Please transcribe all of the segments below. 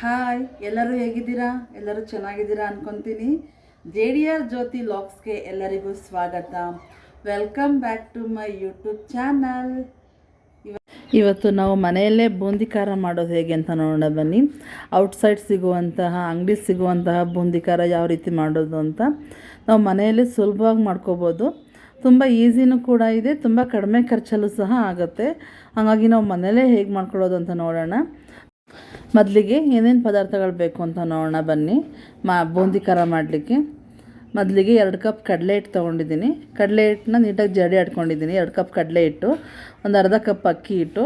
Hi ಎಲ್ಲರೂ ಹೇಗಿದ್ದೀರಾ? ಎಲ್ಲರೂ ಚೆನ್ನಾಗಿದ್ದೀರಾ ಅಂದ್ಕೊತೀನಿ ಜೆ ಡಿ ಆರ್ ಜ್ಯೋತಿ ಲಾಕ್ಸ್ಗೆ ಎಲ್ಲರಿಗೂ ಸ್ವಾಗತ. Welcome back to my YouTube channel ಇವತ್ತು ನಾವು ಮನೆಯಲ್ಲೇ ಬೂಂದಿ ಖಾರ ಮಾಡೋದು ಹೇಗೆ ಅಂತ ನೋಡೋಣ ಬನ್ನಿ. ಔಟ್ಸೈಡ್ ಸಿಗುವಂತಹ, ಅಂಗಡಿ ಸಿಗುವಂತಹ ಬೂಂದಿ ಖಾರ ಯಾವ ರೀತಿ ಮಾಡೋದು ಅಂತ ನಾವು ಮನೆಯಲ್ಲೇ ಸುಲಭವಾಗಿ ಮಾಡ್ಕೋಬೋದು. ತುಂಬ ಈಸಿನೂ ಕೂಡ ಇದೆ, ತುಂಬ ಕಡಿಮೆ ಖರ್ಚಲ್ಲೂ ಸಹ ಆಗುತ್ತೆ. ಹಾಗಾಗಿ ನಾವು ಮನೆಯಲ್ಲೇ ಹೇಗೆ ಮಾಡ್ಕೊಳ್ಳೋದು ಅಂತ ನೋಡೋಣ. ಮೊದಲಿಗೆ ಏನೇನು ಪದಾರ್ಥಗಳು ಬೇಕು ಅಂತ ನೋಡೋಣ ಬನ್ನಿ. ಮಾ, ಬೂಂದಿ ಖಾರ ಮಾಡಲಿಕ್ಕೆ. ಮೊದಲಿಗೆ ಎರಡು ಕಪ್ ಕಡಲೆ ಹಿಟ್ಟು ತೊಗೊಂಡಿದ್ದೀನಿ. ಕಡಲೆ ಹಿಟ್ಟನ್ನ ನೀಟಾಗಿ ಜಡಿ ಆಡ್ಕೊಂಡಿದ್ದೀನಿ. ಎರಡು ಕಪ್ ಕಡಲೆ ಹಿಟ್ಟು, ಒಂದು ಅರ್ಧ ಕಪ್ ಅಕ್ಕಿ ಹಿಟ್ಟು,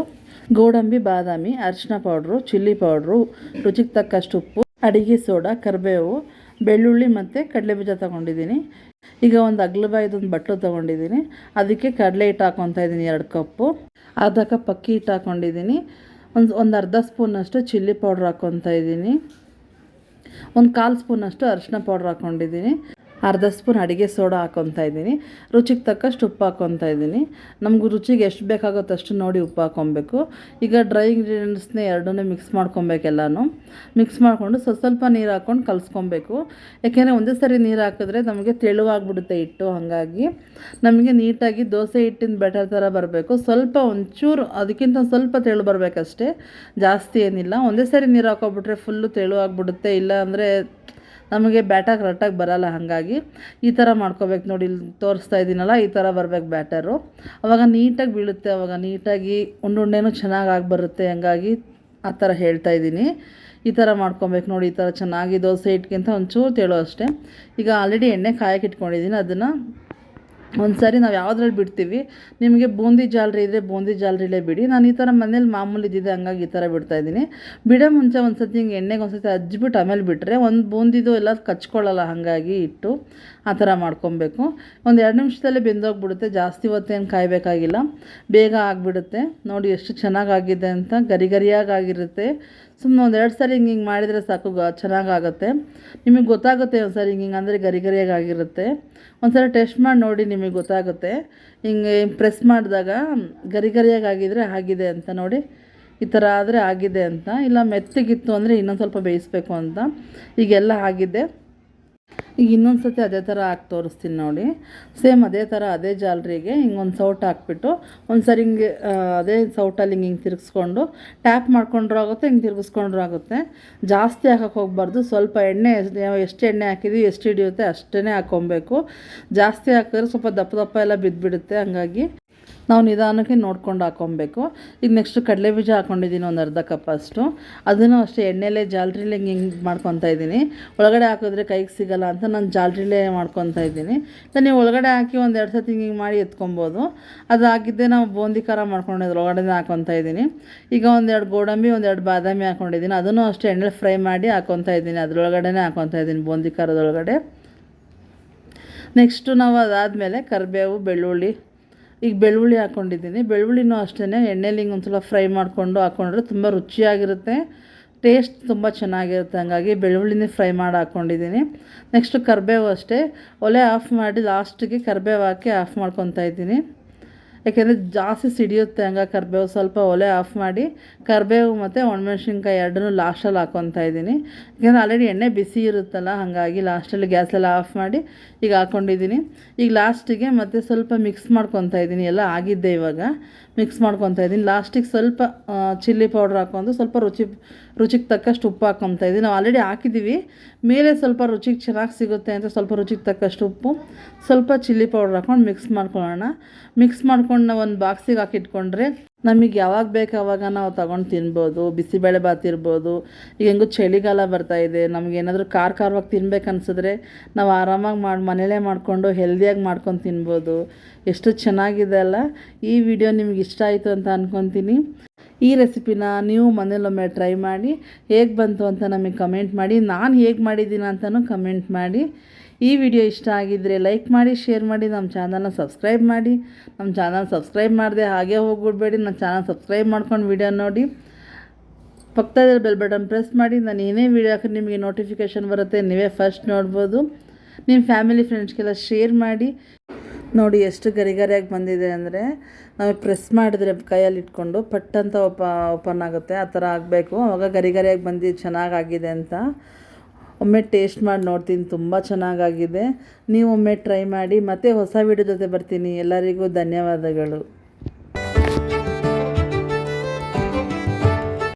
ಗೋಡಂಬಿ, ಬಾದಾಮಿ ಅರಿಶಿನ ಪೌಡ್ರು, ಚಿಲ್ಲಿ ಪೌಡ್ರು, ರುಚಿಗೆ ತಕ್ಕಷ್ಟು ಉಪ್ಪು, ಅಡಿಗೆ ಸೋಡಾ, ಕರಿಬೇವು, ಬೆಳ್ಳುಳ್ಳಿ ಮತ್ತು ಕಡಲೆ ಬೀಜ ತೊಗೊಂಡಿದ್ದೀನಿ. ಈಗ ಒಂದು ಅಗ್ಲಬಾಯ್ದೊಂದು ಬಟ್ಟಲು ತೊಗೊಂಡಿದ್ದೀನಿ. ಅದಕ್ಕೆ ಕಡಲೆ ಹಿಟ್ಟು ಹಾಕ್ಕೊತಾ ಇದ್ದೀನಿ ಎರಡು ಕಪ್ಪು. ಅರ್ಧ ಕಪ್ ಅಕ್ಕಿ ಹಿಟ್ಟು ಹಾಕ್ಕೊಂಡಿದ್ದೀನಿ ಒಂದು ಒಂದು ಅರ್ಧ ಸ್ಪೂನಷ್ಟು ಚಿಲ್ಲಿ ಪೌಡ್ರ್ ಹಾಕ್ಕೊತಾ ಇದ್ದೀನಿ. ಒಂದು ಕಾಲು ಸ್ಪೂನಷ್ಟು ಅರಿಶಿನ ಪೌಡ್ರ್ ಹಾಕ್ಕೊಂಡಿದ್ದೀನಿ ಅರ್ಧ ಸ್ಪೂನ್ ಅಡುಗೆ ಸೋಡಾ ಹಾಕ್ಕೊತಾ ಇದ್ದೀನಿ. ರುಚಿಗೆ ತಕ್ಕಷ್ಟು ಉಪ್ಪು ಹಾಕ್ಕೊತಾ ಇದ್ದೀನಿ. ನಮ್ಗೆ ರುಚಿಗೆ ಎಷ್ಟು ಬೇಕಾಗುತ್ತೆ ಅಷ್ಟು ನೋಡಿ ಉಪ್ಪು ಹಾಕ್ಕೊಬೇಕು ಈಗ ಡ್ರೈ ಇಂಗ್ರೀಡಿಯೆಂಟ್ಸ್ನ ಎರಡನ್ನೂ ಮಿಕ್ಸ್ ಮಾಡ್ಕೊಬೇಕೆಲ್ಲನೂ ಮಿಕ್ಸ್ ಮಾಡಿಕೊಂಡು ಸ್ವಲ್ಪ ಸ್ವಲ್ಪ ನೀರು ಹಾಕ್ಕೊಂಡು ಕಲಿಸ್ಕೊಬೇಕು ಯಾಕೆಂದರೆ ಒಂದೇ ಸರಿ ನೀರು ಹಾಕಿದ್ರೆ ನಮಗೆ ತೆಳುವಾಗ್ಬಿಡುತ್ತೆ ಹಿಟ್ಟು, ಹಾಗಾಗಿ ನಮಗೆ ನೀಟಾಗಿ ದೋಸೆ ಹಿಟ್ಟಿನ ಬೆಟರ್ ಥರ ಬರಬೇಕು. ಸ್ವಲ್ಪ ಒಂಚೂರು, ಅದಕ್ಕಿಂತ ಸ್ವಲ್ಪ ತೆಳು ಬರಬೇಕಷ್ಟೇ. ಜಾಸ್ತಿ ಏನಿಲ್ಲ. ಒಂದೇ ಸರಿ ನೀರು ಹಾಕೋಬಿಟ್ರೆ ಫುಲ್ಲು ತೆಳು ಆಗಿಬಿಡುತ್ತೆ. ಇಲ್ಲ ಅಂದರೆ ನಮಗೆ ಬ್ಯಾಟರ್ ಕರೆಕ್ಟಾಗಿ ಬರಲ್ಲ, ಹಾಗಾಗಿ ಈ ಥರ ಮಾಡ್ಕೋಬೇಕು ನೋಡಿ, ಇಲ್ಲಿ ತೋರಿಸ್ತಾ ಇದ್ದೀನಲ್ಲ ಈ ಥರ ಬರಬೇಕು ಬ್ಯಾಟರು ಅವಾಗ ನೀಟಾಗಿ ಬೀಳುತ್ತೆ, ಅವಾಗ ನೀಟಾಗಿ ಉಂಡುಂಡೇನು ಚೆನ್ನಾಗಿ ಬರುತ್ತೆ, ಹಂಗಾಗಿ ಆ ಥರ ಹೇಳ್ತಾ ಇದ್ದೀನಿ ಈ ಥರ ಮಾಡ್ಕೊಬೇಕು ನೋಡಿ, ಈ ಥರ ಚೆನ್ನಾಗಿ ದೋಸೆ ಹಿಟ್ಗಿಂತ ಒಂಚೂರು ತೆಳು ಅಷ್ಟೇ. ಈಗ ಆಲ್ರೆಡಿ ಎಣ್ಣೆ ಕಾಯಕ್ಕೆ ಇಟ್ಕೊಂಡಿದ್ದೀನಿ ಅದನ್ನು ಒಂದು ಸಾರಿ ನಾವು ಯಾವುದ್ರಲ್ಲಿ ಬಿಡ್ತೀವಿ? ನಿಮಗೆ ಬೂಂದಿ ಜಾಲರಿ ಇದ್ದರೆ ಬೂಂದಿ ಜಾಲರಿಲೇ ಬಿಡಿ. ನಾನು ಈ ಥರ ಮನೇಲಿ ಮಾಮೂಲಿ ಇದ್ದಿದೆ ಹಂಗಾಗಿ ಈ ಥರ ಬಿಡ್ತಾಯಿದ್ದೀನಿ ಬಿಡೋ ಮುಂಚೆ ಒಂದು ಸತಿ ಹಿಂಗೆ ಎಣ್ಣೆಗೆ ಒಂದು ಸತಿ ಹಚ್ಬಿಟ್ಟು ಆಮೇಲೆ ಬಿಟ್ಟರೆ ಒಂದು ಬೂಂದಿದು ಎಲ್ಲ ಕಚ್ಕೊಳ್ಳಲ್ಲ ಹಾಗಾಗಿ ಇಟ್ಟು ಆ ಥರ ಮಾಡ್ಕೊಬೇಕು. ಒಂದು ಎರಡು ನಿಮಿಷದಲ್ಲೇ ಬೆಂದೋಗ್ಬಿಡುತ್ತೆ. ಜಾಸ್ತಿ ಹೊತ್ತೇನು ಕಾಯಬೇಕಾಗಿಲ್ಲ. ಬೇಗ ಆಗಿಬಿಡುತ್ತೆ. ನೋಡಿ ಎಷ್ಟು ಚೆನ್ನಾಗಾಗಿದೆ ಅಂತ. ಗರಿ ಆಗಿರುತ್ತೆ. ಸುಮ್ಮನೆ ಒಂದು ಎರಡು ಸಾರಿ ಹಿಂಗೆ ಹಿಂಗೆ ಮಾಡಿದರೆ ಸಾಕು ಚೆನ್ನಾಗಾಗುತ್ತೆ. ನಿಮಗೆ ಗೊತ್ತಾಗುತ್ತೆ ಒಂದು ಸಾರಿ ಹಿಂಗೆ ಹಿಂಗೆ ಅಂದರೆ ಗರಿ ಗರಿಯಾಗಿ ಆಗಿರುತ್ತೆ ಒಂದು ಸಾರಿ ಟೆಸ್ಟ್ ಮಾಡಿ ನೋಡಿ ನಿಮಗೆ ಗೊತ್ತಾಗುತ್ತೆ. ಹಿಂಗೆ ಪ್ರೆಸ್ ಮಾಡಿದಾಗ ಗರಿ ಗರಿಯಾಗಿ ಆಗಿದ್ರೆ ಆಗಿದೆ ಅಂತ ನೋಡಿ, ಈ ಥರ ಆದರೆ ಆಗಿದೆ ಅಂತ. ಇಲ್ಲ ಮೆತ್ತಗಿತ್ತು ಅಂದರೆ ಇನ್ನೊಂದು ಸ್ವಲ್ಪ ಬೇಯಿಸ್ಬೇಕು ಅಂತ. ಈಗೆಲ್ಲ ಆಗಿದೆ. ಈಗ ಇನ್ನೊಂದು ಸತಿ ಅದೇ ಥರ ಹಾಕಿ ತೋರಿಸ್ತೀನಿ ನೋಡಿ. ಸೇಮ್ ಅದೇ ಥರ ಅದೇ ಜಾಲರಿಗೆ ಹಿಂಗೆ ಒಂದು ಸೌಟ್ ಹಾಕ್ಬಿಟ್ಟು ಒಂದು ಸರಿ ಹಿಂಗೆ ಅದೇ ಸೌಟಲ್ಲಿ ಹಿಂಗೆ ಹಿಂಗೆ ತಿರುಗಿಸ್ಕೊಂಡು ಟ್ಯಾಪ್ ಮಾಡ್ಕೊಂಡ್ರೂ ಆಗುತ್ತೆ, ಹಿಂಗೆ ತಿರುಗಿಸ್ಕೊಂಡ್ರೂ ಆಗುತ್ತೆ. ಜಾಸ್ತಿ ಹಾಕಕ್ಕೆ ಹೋಗ್ಬಾರ್ದು. ಸ್ವಲ್ಪ ಎಣ್ಣೆ ಎಷ್ಟ್- ಎಣ್ಣೆ ಹಾಕಿದ್ದೀವಿ ಎಷ್ಟು ಹಿಡಿಯುತ್ತೆ ಅಷ್ಟೇ ಹಾಕ್ಕೊಬೇಕು ಜಾಸ್ತಿ ಹಾಕಿದ್ರೆ ಸ್ವಲ್ಪ ದಪ್ಪ ದಪ್ಪ ಎಲ್ಲ ಬಿದ್ದುಬಿಡುತ್ತೆ ಹಂಗಾಗಿ. ನಾವು ನಿಧಾನಕ್ಕೆ ನೋಡ್ಕೊಂಡು ಹಾಕ್ಕೊಬೇಕು ಈಗ ನೆಕ್ಸ್ಟ್ ಕಡಲೆ ಬೀಜ ಹಾಕೊಂಡಿದ್ದೀನಿ ಒಂದು ಅರ್ಧ ಕಪ್ ಅಷ್ಟು. ಅದನ್ನು ಅಷ್ಟೇ ಎಣ್ಣೆಲೇ ಜಾಲ್ರಿಲೆ ಹಿಂಗೆ ಹಿಂಗೆ ಮಾಡ್ಕೊತಾ ಇದ್ದೀನಿ. ಒಳಗಡೆ ಹಾಕಿದ್ರೆ ಕೈಗೆ ಸಿಗಲ್ಲ ಅಂತ ನಾನು ಜಾಲ್ರಿಲೇ ಮಾಡ್ಕೊತಾ ಇದ್ದೀನಿ. ನೀವು ಒಳಗಡೆ ಹಾಕಿ ಒಂದು ಎರಡು ಸತಿ ಹಿಂಗೆ ಮಾಡಿ ಎತ್ಕೊಬೋದು. ಅದು ಹಾಕಿದ್ದೆ ನಾವು ಬೂಂದಿ ಖಾರ ಮಾಡ್ಕೊಂಡಿದ್ರು ಒಳಗಡೆ ಹಾಕೊತಾ ಇದ್ದೀನಿ. ಈಗ ಒಂದೆರಡು ಗೋಡಂಬಿ ಒಂದೆರಡು ಬಾದಾಮಿ ಹಾಕ್ಕೊಂಡಿದ್ದೀನಿ ಅದನ್ನು ಅಷ್ಟೇ ಎಣ್ಣೆ ಫ್ರೈ ಮಾಡಿ ಹಾಕೊತಾ ಇದ್ದೀನಿ. ಅದರೊಳಗಡೆನೇ ಹಾಕೊತಾ ಇದ್ದೀನಿ ಬೂಂದಿ ಖಾರದೊಳಗಡೆ. ನೆಕ್ಸ್ಟು ನಾವು ಅದಾದಮೇಲೆ ಕರಿಬೇವು, ಬೆಳ್ಳುಳ್ಳಿ ಈಗ ಬೆಳ್ಳುಳ್ಳಿ ಹಾಕ್ಕೊಂಡಿದ್ದೀನಿ ಬೆಳ್ಳುಳ್ಳಿನೂ ಅಷ್ಟೇ ಎಣ್ಣೆಲಿ ಹಿಂಗೆ ಒಂದು ಸಲ ಫ್ರೈ ಮಾಡಿಕೊಂಡು ಹಾಕ್ಕೊಂಡ್ರೆ ತುಂಬ ರುಚಿಯಾಗಿರುತ್ತೆ. ಟೇಸ್ಟ್ ತುಂಬ ಚೆನ್ನಾಗಿರುತ್ತೆ. ಹಂಗಾಗಿ ಬೆಳ್ಳುಳ್ಳಿನೇ ಫ್ರೈ ಮಾಡಿ ಹಾಕ್ಕೊಂಡಿದ್ದೀನಿ ನೆಕ್ಸ್ಟು ಕರಿಬೇವು ಅಷ್ಟೇ. ಒಲೆ ಆಫ್ ಮಾಡಿ ಲಾಸ್ಟಿಗೆ ಕರಿಬೇವು ಹಾಕಿ ಆಫ್ ಮಾಡ್ಕೊತಾ ಇದ್ದೀನಿ. ಯಾಕೆಂದರೆ ಜಾಸ್ತಿ ಸಿಡಿಯುತ್ತೆ ಹಂಗೆ ಕರಿಬೇವು, ಸ್ವಲ್ಪ ಒಲೆ ಆಫ್ ಮಾಡಿ ಕರಿಬೇವು ಮತ್ತು ಒಣಮೆಣ್ಸಿನ್ಕಾಯಿ ಎರಡನ್ನೂ ಲಾಸ್ಟಲ್ಲಿ ಹಾಕ್ಕೊತಾ ಇದ್ದೀನಿ. ಯಾಕೆಂದರೆ ಆಲ್ರೆಡಿ ಎಣ್ಣೆ ಬಿಸಿ ಇರುತ್ತಲ್ಲ, ಹಾಗಾಗಿ ಲಾಸ್ಟಲ್ಲಿ ಗ್ಯಾಸೆಲ್ಲ ಆಫ್ ಮಾಡಿ ಈಗ ಹಾಕ್ಕೊಂಡಿದ್ದೀನಿ ಈಗ ಲಾಸ್ಟಿಗೆ ಮತ್ತೆ ಸ್ವಲ್ಪ ಮಿಕ್ಸ್ ಮಾಡ್ಕೊತಾ ಇದ್ದೀನಿ. ಎಲ್ಲ ಆಗಿದ್ದೆ ಇವಾಗ. ಮಿಕ್ಸ್ ಮಾಡ್ಕೊತಾ ಇದ್ದೀನಿ. ಲಾಸ್ಟಿಗೆ ಸ್ವಲ್ಪ ಚಿಲ್ಲಿ ಪೌಡ್ರ್ ಹಾಕ್ಕೊಂಡು ಸ್ವಲ್ಪ ರುಚಿ ರುಚಿಗೆ ತಕ್ಕಷ್ಟು ಉಪ್ಪು ಹಾಕ್ಕೊತಾ ಇದ್ದೀವಿ ನಾವು ಆಲ್ರೆಡಿ ಹಾಕಿದ್ದೀವಿ. ಮೇಲೆ ಸ್ವಲ್ಪ ರುಚಿಗೆ ಚೆನ್ನಾಗಿ ಸಿಗುತ್ತೆ ಅಂತ ಸ್ವಲ್ಪ ರುಚಿಗೆ ತಕ್ಕಷ್ಟು ಉಪ್ಪು. ಸ್ವಲ್ಪ ಚಿಲ್ಲಿ ಪೌಡ್ರ್ ಹಾಕ್ಕೊಂಡು ಮಿಕ್ಸ್ ಮಾಡ್ಕೊಳ್ಳೋಣ. ಮಿಕ್ಸ್ ಮಾಡ್ಕೊಂಡು ನಾವು ಒಂದು ಬಾಕ್ಸಿಗೆ ಹಾಕಿಟ್ಕೊಂಡ್ರೆ ನಮಗೆ ಯಾವಾಗ ಬೇಕು ಅವಾಗ ನಾವು ತಗೊಂಡು ತಿನ್ಬೋದು. ಬಿಸಿಬೇಳೆ ಬಾತ್ ಇರ್ಬೋದು. ಈಗ ಹೆಂಗೂ ಚಳಿಗಾಲ ಬರ್ತಾ ಇದೆ. ನಮ್ಗೆ ಏನಾದರೂ ಖಾರ ಖಾರವಾಗಿ ತಿನ್ಬೇಕು ಅನ್ಸಿದ್ರೆ ನಾವು ಆರಾಮಾಗಿ ಮಾಡಿ, ಮನೇಲೇ ಮಾಡಿಕೊಂಡು ಹೆಲ್ದಿಯಾಗಿ ಮಾಡ್ಕೊಂಡು ತಿನ್ಬೋದು. ಎಷ್ಟು ಚೆನ್ನಾಗಿದೆ ಅಲ್ಲ? ಈ ವಿಡಿಯೋ ನಿಮ್ಗೆ ಇಷ್ಟ ಆಯಿತು ಅಂತ ಅಂದ್ಕೊತೀನಿ ಈ ರೆಸಿಪಿನ ನೀವು ಮನೇಲೊಮ್ಮೆ ಟ್ರೈ ಮಾಡಿ, ಹೇಗೆ ಬಂತು ಅಂತ ನಮಗೆ ಕಮೆಂಟ್ ಮಾಡಿ, ನಾನು ಹೇಗೆ ಮಾಡಿದ್ದೀನಿ ಅಂತಲೂ ಕಮೆಂಟ್ ಮಾಡಿ. ಈ ವಿಡಿಯೋ ಇಷ್ಟ ಆಗಿದ್ದರೆ ಲೈಕ್ ಮಾಡಿ, ಶೇರ್ ಮಾಡಿ, ನಮ್ಮ ಚಾನಲ್ನ ಸಬ್ಸ್ಕ್ರೈಬ್ ಮಾಡಿ. ನಮ್ಮ ಚಾನಲ್ ಸಬ್ಸ್ಕ್ರೈಬ್ ಮಾಡಿದೆ ಹಾಗೆ ಹೋಗ್ಬಿಡ್ಬೇಡಿ ನನ್ನ ಚಾನಲ್ ಸಬ್ಸ್ಕ್ರೈಬ್ ಮಾಡ್ಕೊಂಡು ವಿಡಿಯೋ ನೋಡಿ. ಪಕ್ಕದಲ್ಲಿ ಬೆಲ್ ಬಟನ್ ಪ್ರೆಸ್ ಮಾಡಿ, ನಾನು ಏನೇ ವಿಡಿಯೋ ಹಾಕಿ ನಿಮಗೆ ನೋಟಿಫಿಕೇಷನ್ ಬರುತ್ತೆ, ನೀವೇ ಫಸ್ಟ್ ನೋಡ್ಬೋದು. ನಿಮ್ಮ ಫ್ಯಾಮಿಲಿ, ಫ್ರೆಂಡ್ಸ್ಗೆಲ್ಲ ಶೇರ್ ಮಾಡಿ. ನೋಡಿ ಎಷ್ಟು ಗರಿಗರಿಯಾಗಿ ಬಂದಿದೆ ಅಂದರೆ ನಾವು ಪ್ರೆಸ್ ಮಾಡಿದ್ರೆ ಕೈಯಲ್ಲಿ ಇಟ್ಕೊಂಡು ಪಟ್ ಅಂತ ಓಪ ಓಪನ್ ಆಗುತ್ತೆ, ಆ ಥರ ಆಗಬೇಕು. ಆವಾಗ ಗರಿಗರಿಯಾಗಿ ಬಂದು ಚೆನ್ನಾಗಾಗಿದೆ ಅಂತ ಒಮ್ಮೆ ಟೇಸ್ಟ್ ಮಾಡಿ ನೋಡ್ತೀನಿ, ತುಂಬ ಚೆನ್ನಾಗಾಗಿದೆ. ನೀವು ಒಮ್ಮೆ ಟ್ರೈ ಮಾಡಿ, ಮತ್ತೆ ಹೊಸ ವಿಡಿಯೋ ಜೊತೆ ಬರ್ತೀನಿ. ಎಲ್ಲರಿಗೂ ಧನ್ಯವಾದಗಳು.